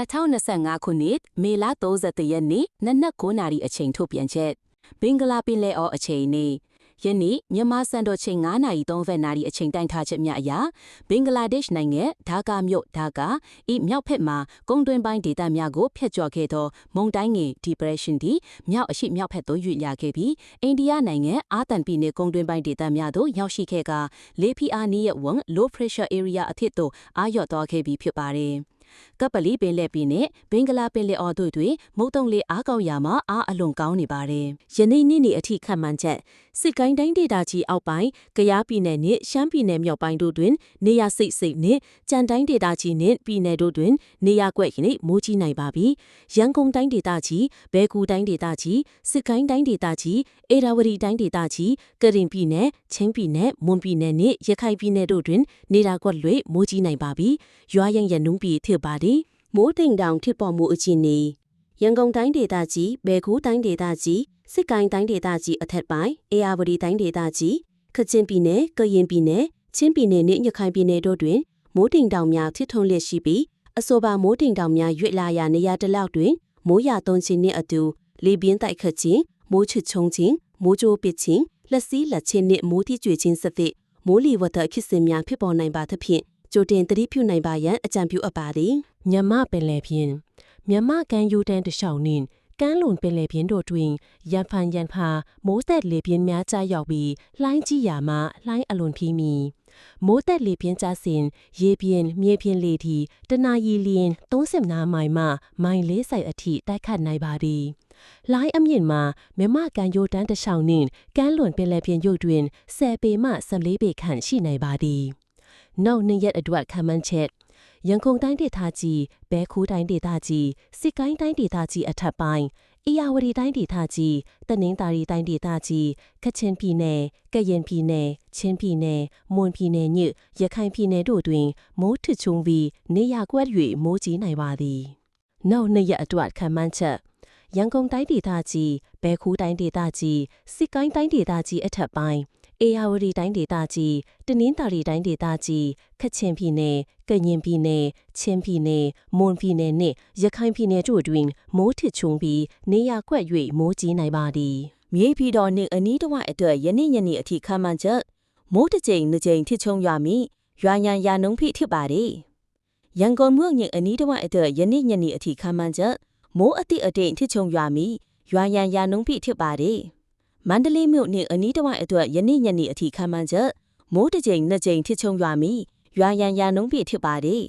2025ခုနှစ်မေလ30ရက်နေ့နနက်9:00နာရီအချိန်ထုတ်ပြန်ချက်ဘင်္ဂလားပင်လယ်အော်အချိန်နေ့ယနေ့မြန်မာစံတော်ချိန်9:30နာရီအချိန်တိုင်းထားချက်များအရဘင်္ဂလားဒေ့ရှ်နိုင်ငံဒါကာမြို့ဒါကာဤမြောက်ဖက်မှာကုန်းတွင်းပိုင်းဒေသများကိုဖျက်ကျော်ခဲ့သောမုန်တိုင်းငယ် depression သည်မြောက်အရှိမြောက်ဖက်သို့ရွေ့လျာခဲ့ပြီးအိန္ဒိယနိုင်ငံအာသန်ပြည်နယ်ကုန်းတွင်းပိုင်းဒေသများသို့ရောက်ရှိခဲ့ကလေဖီအားနီးရဝံ low pressure area အထစ်သို့အာရော့သွားခဲ့ပြီးဖြစ်ပါတယ်။ ကပလီပင်လက်ပြည်နဲ့ဘင်္ဂလားပင်လယ်အော်တို့တွင်မုတ်တုံလေးအားကောင်းရာမှာအားအလွန်ကောင်းနေပါတယ်။ယနေ့နေ့နေ့အထိခန့်မှန်းချက်စစ်ကိုင်းတိုင်းဒေသကြီးအောက်ပိုင်း၊ကယားပြည်နယ်နှင့်ရှမ်းပြည်နယ်မြောက်ပိုင်းတို့တွင် နေရစိတ်စိတ်နှင့်ကြံတိုင်းဒေသကြီးနှင့်ပြည်နယ်တို့တွင် နေရကွက်နှင့်မိုးကြီးနိုင်ပါပြီ။ရန်ကုန်တိုင်းဒေသကြီး၊ဘဲကူတိုင်းဒေသကြီး၊စစ်ကိုင်းတိုင်းဒေသကြီး၊အေရာဝတီတိုင်းဒေသကြီး၊ကရင်ပြည်နယ်၊ချင်းပြည်နယ်၊မွန်ပြည်နယ်နှင့်ရခိုင်ပြည်နယ်တို့တွင်နေရာကွက်လွေမိုးကြီးနိုင်ပါပြီ။ရွာရင်ရနုံးပြည်ဖြစ်ပါသည်။မိုးတိမ်တောင်ဖြစ်ပေါ်မှုအခြေအနေရန်ကုန်တိုင်းဒေသကြီး၊ဘဲကူးတိုင်းဒေသကြီး၊စစ်ကိုင်းတိုင်းဒေသကြီးအထက်ပိုင်း၊အေရဝတီတိုင်းဒေသကြီး၊ကချင်ပြည်နယ်၊ကရင်ပြည်နယ်၊ချင်းပြည်နယ်နှင့်ရခိုင်ပြည်နယ်တို့တွင်မိုးတိမ်တောင်များဖြစ်ထွန်းလျက်ရှိပြီးအဆိုပါမိုးတိမ်တောင်များရွေ့လာရာနေရာတစ်လောက်တွင်မိုးရသွန်းခြင်းနှင့်အတူလေပြင်းတိုက်ခတ်ခြင်းမိုးချွတ်ချုံခြင်းမိုးကြိုးပစ်ခြင်းလက်စည်းလက်ချင်းနှင့်မိုးတိကျွေခြင်းစသည့်မိုးလီဝတ်သက်ဖြစ်စဉ်များဖြစ်ပေါ်နိုင်ပါသဖြင့် ကြိုတင်သတိပြုနိုင်ပါရန်အကြံပြုအပ်ပါသည်မြမပင်လယ်ပြင်မြမကန်ယူတန်းတလျှောက်နှင့်ကမ်းလွန်ပင်လယ်ပြင်တို့တွင်ရန်ဖန်ရန်ဖာမိုးသက်လေပြင်းများကြားရောက်ပြီးလှိုင်းကြီးရာမှလှိုင်းအလွန်ဖြီးမီမိုးသက်လေပြင်းကြဆင်ရေပြင်းမြေပြင်းလေသည့်တနအီလျင်35မိုင်မှမိုင်40အထိတိုက်ခတ်နိုင်ပါသည်လိုင်းအမြင့်မှာမြမကန်ယိုတန်းတလျှောက်နှင့်ကမ်းလွန်ပင်လယ်ပြင်ရုပ်တွင်10ပေမှ14ပေခန့်ရှိနိုင်ပါသည်။ နောက်နှစ်ရက်အတွက်ခံမှန်းချက်ရန်ကုန်တိုင်းဒေသကြီး၊ဘဲခိုးတိုင်းဒေသကြီး၊စစ်ကိုင်းတိုင်းဒေသကြီးအထက်ပိုင်း၊အေရဝတီတိုင်းဒေသကြီး၊တနင်္သာရီတိုင်းဒေသကြီး၊ကချင်ပြည်နယ်၊ကရင်ပြည်နယ်၊ချင်းပြည်နယ်၊မွန်ပြည်နယ်ည၊ရခိုင်ပြည်နယ်တို့တွင်မိုးထချုံပြီးနေရကွက်၍မိုးကြီးနိုင်ပါသည်။နောက်နှစ်ရက်အတွက်ခံမှန်းချက်ရန်ကုန်တိုင်းဒေသကြီး၊ဘဲခိုးတိုင်းဒေသကြီး၊စစ်ကိုင်းတိုင်းဒေသကြီးအထက်ပိုင်း အေယာဝတီတိုင်းဒေသကြီးတနင်္သာရီတိုင်းဒေသကြီးခချင်ပြည်နယ်ကရင်ပြည်နယ်ချင်းပြည်နယ်မွန်ပြည်နယ်နှင့်ရခိုင်ပြည်နယ်တို့တွင်မိုးထစ်ချုံပြီးနေရာကွက်၍မိုးကြီးနိုင်ပါသည်မြေပြည်တော်နှင့်အနီးတစ်ဝိုက်အတွက်ယနေ့ညနေအထိခန့်မှန်းချက်မိုးတစ်ကြိမ်နှစ်ကြိမ်ထစ်ချုံရွာမီရွာရန်ရာနှုံးဖိဖြစ်ပါသည်ရန်ကုန်မြို့ညအနီးတစ်ဝိုက်အတွက်ယနေ့ညနေအထိခန့်မှန်းချက်မိုးအသည့်အတိမ်ထစ်ချုံရွာမီရွာရန်ရာနှုံးဖိဖြစ်ပါသည် မန္တလေးမြို့နှင့်အနီးတစ်ဝိုက်အတွက်ယနေ့ညနေအထိခန့်မှန်းချက်မိုးတစ်ကြိမ်နှစ်ကြိမ်ထစ်ချုံရွာမီရွာရန်ရာနှုံးပြဖြစ်ပါတယ်